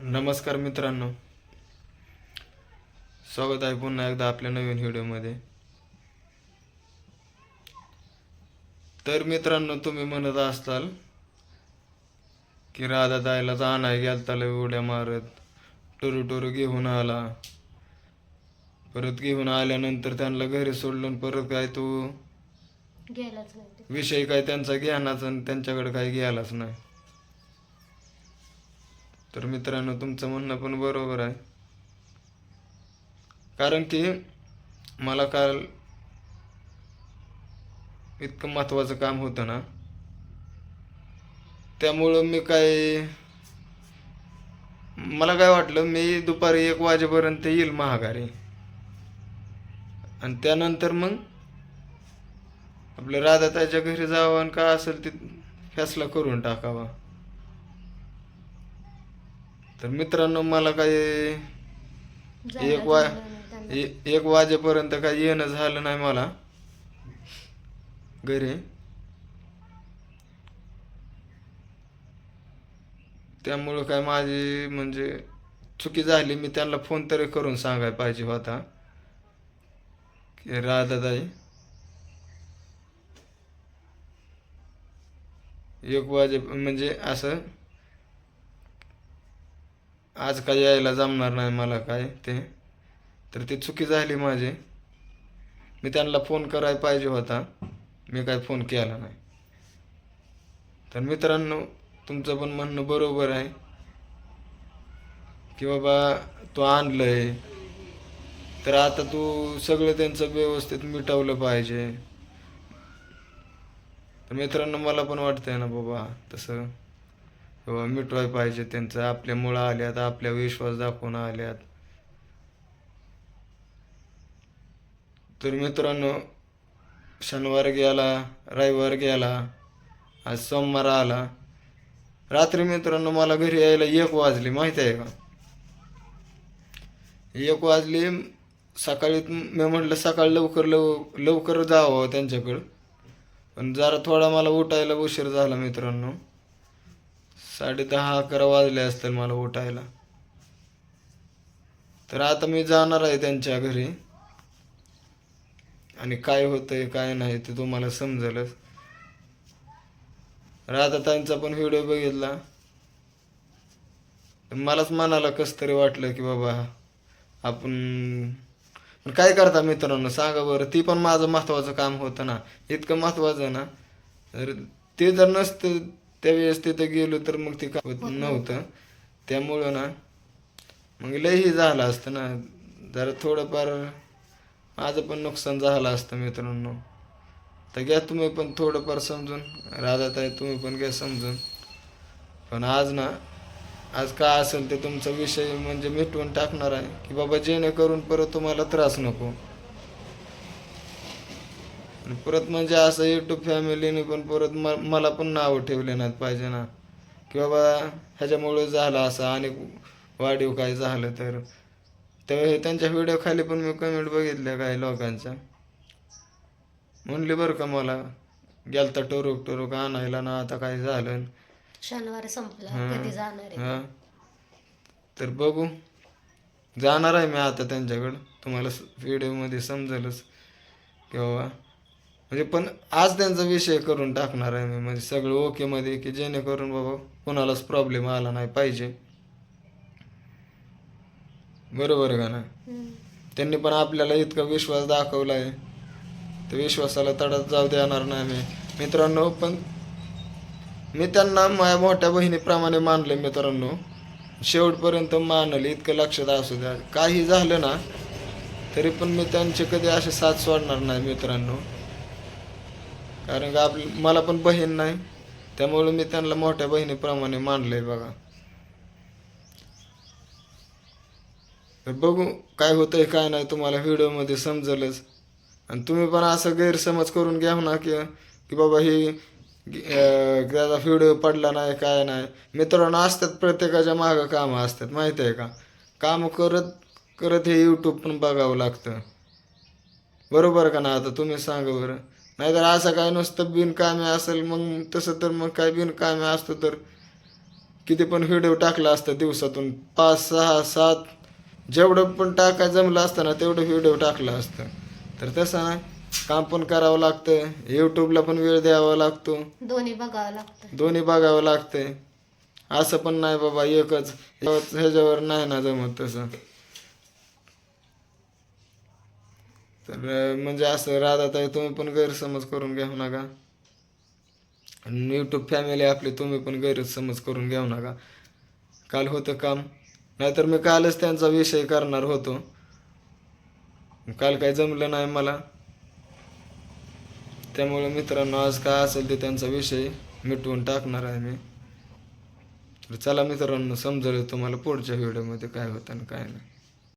नमस्कार मित्रांनो. स्वागत आहे पुन्हा एकदा आपल्या नवीन व्हिडिओमध्ये. तर मित्रांनो तुम्ही म्हणत असताल की राधा ताईला आणाय गेलता लय उड्या मारत टुरू टुरू घेऊन आला. परत घेऊन आल्यानंतर त्यांना घरी सोडलं परत काय तू. विषय काय त्यांचा ज्ञानाचा आणि त्यांच्याकडे काही गेलाच नाही. तर मित्रांनो तुमचं म्हणणं पण बरोबर आहे. कारण की मला काल इतकं महत्त्वाचं काम होतं ना त्यामुळं मी काय मला काय वाटलं मी दुपारी एक वाजेपर्यंत येईल महागारी. आणि त्यानंतर मग आपल्या राधाताईच्या घरी जावं आणि काय असेल ते फॅसला करून टाकावा. तर मित्रांनो मला काही जायला एक वा एक वाजेपर्यंत काही येणं झालं नाही मला. घरी. त्यामुळं काय माझी म्हणजे चुकी झाली. मी त्यांना फोन तरी करून सांगायला पाहिजे होता. की राधाताई एक वाजे म्हणजे असं आज काय यायला जमणार नाही मला काय ते. तर ती चुकी झाली माझी. मी त्यांना फोन करायला पाहिजे होता. मी काय फोन केला नाही. तर मित्रांनो तुमचं पण म्हणणं बरोबर आहे. की बाबा तू आणलंय. तर आता तू सगळं त्यांचं व्यवस्थित मिटवलं पाहिजे. तर मित्रांनो मला पण वाटतंय ना बाबा तसं. मिटवाय पाहिजे त्यांचं. आपल्यामुळं आल्यात आपल्या विश्वास दाखवून आल्यात. तर मित्रांनो शनिवार गेला रविवार गेला आज सोमवार आला. रात्री मित्रांनो मला घरी यायला एक वाजली माहिती आहे का? एक वाजली सकाळी मी म्हटलं सकाळी लवकर लव लवकर जावं त्यांच्याकडं. पण जरा थोडा मला उठायला उशीर झाला मित्रांनो. साडे दहा अकरा वाजले असतील मला उठायला. तर आता मी जाणार आहे त्यांच्या घरी. आणि काय होतंय काय नाही ते तुम्हाला समजेलच. त्यांचा पण व्हिडिओ बघितला. मलाच मनाला कस तरी वाटलं की बाबा आपण काय करता मित्रांनो सांगा बरं. ती पण माझं महत्वाचं काम होतं ना. इतकं महत्वाचं ना. तर ते जर नसतं त्यावेळेस तिथं गेलो तर मग ते काय होत नव्हतं. त्यामुळं ना मग लयही झालं असतं ना. जरा थोडंफार माझं पण नुकसान झालं असतं मित्रांनो. तर घ्या तुम्ही पण थोडंफार समजून. राधाताई तुम्ही पण घ्या समजून. पण आज ना आज काय असेल ते तुमचा विषय म्हणजे मिटवून टाकणार आहे. की बाबा जेणेकरून परत तुम्हाला त्रास नको. आणि परत म्हणजे असं युट्यूब फॅमिलीने पण परत म मला पण नावं ठेवले नाहीत पाहिजे ना. की बाबा ह्याच्यामुळे झालं असं आणि वाढीव काय झालं तर. हे त्यांच्या व्हिडिओ खाली पण मी कमेंट बघितल्या काही लोकांच्या. म्हणली बरं का मला गेलता टोरूक टोरूक आणायला ना आता काय झालं. शनिवारी संपला हा. कधी जाणार आहे हा. तर बघू. जाणार आहे मी आता त्यांच्याकडं. तुम्हाला व्हिडिओमध्ये समजेलच. की बाबा म्हणजे पण आज त्यांचा विषय करून टाकणार आहे मी. म्हणजे सगळं ओकेमध्ये की जेणेकरून बाबा कोणालाच प्रॉब्लेम आला नाही पाहिजे. बरोबर का ना. त्यांनी पण आपल्याला इतका विश्वास दाखवला आहे त्या विश्वासाला तडात जाऊ देणार नाही मी. मित्रांनो पण मी त्यांना माझ्या मोठ्या बहिणीप्रमाणे मानले मित्रांनो. शेवटपर्यंत मानले इतकं लक्षात असू द्या. काही झालं ना तरी पण मी त्यांचे कधी असे साथ सोडणार नाही मित्रांनो. कारण का आप मला पण बहीण नाही. त्यामुळे मी त्यांना मोठ्या बहिणीप्रमाणे मानलंय बघा. तर बघू काय होतंय काय नाही. तुम्हाला व्हिडिओमध्ये समजलंच. आणि तुम्ही पण असं गैरसमज करून घ्या ना की की बाबा ही त्याचा व्हिडिओ पडला नाही काय नाही. मित्रांनो असतात प्रत्येकाच्या मागं कामं असतात माहिती आहे का? काम करत करत हे यूट्यूब पण बघावं लागतं. बरोबर का ना आता तुम्ही सांगा बरं. नाहीतर असं काय नुसतं बिनकामी असेल मग तसं तर मग काय बिनकामी असतं तर? किती पण व्हिडिओ टाकला असता दिवसातून पाच सहा सात जेवढं पण टाकाय जमलं असतं ना तेवढं व्हिडिओ टाकलं असतं. तर तसं नाही काम पण करावं लागतं यूट्यूबला पण वेळ द्यावा लागतो. दोन्ही बघावं लागतं. दोन्ही बघावं लागतंय. असं पण नाही बाबा एकच ह्याच्यावर नाही ना जमत तसं. तर म्हणजे असं राधाताई तुम्ही पण गैरसमज करून घेऊ नका. आणि यूट्यूब फॅमिली आपली तुम्ही पण गैरसमज करून घेऊ नका. काल होतं काम. नाहीतर मी कालच त्यांचा विषय करणार होतो. काल काही जमलं नाही मला. त्यामुळे मित्रांनो आज काय असेल ते त्यांचा विषय मिटवून टाकणार आहे मी. तर चला मित्रांनो समजलं तुम्हाला पुढच्या व्हिडिओमध्ये काय होतं आणि काय नाही.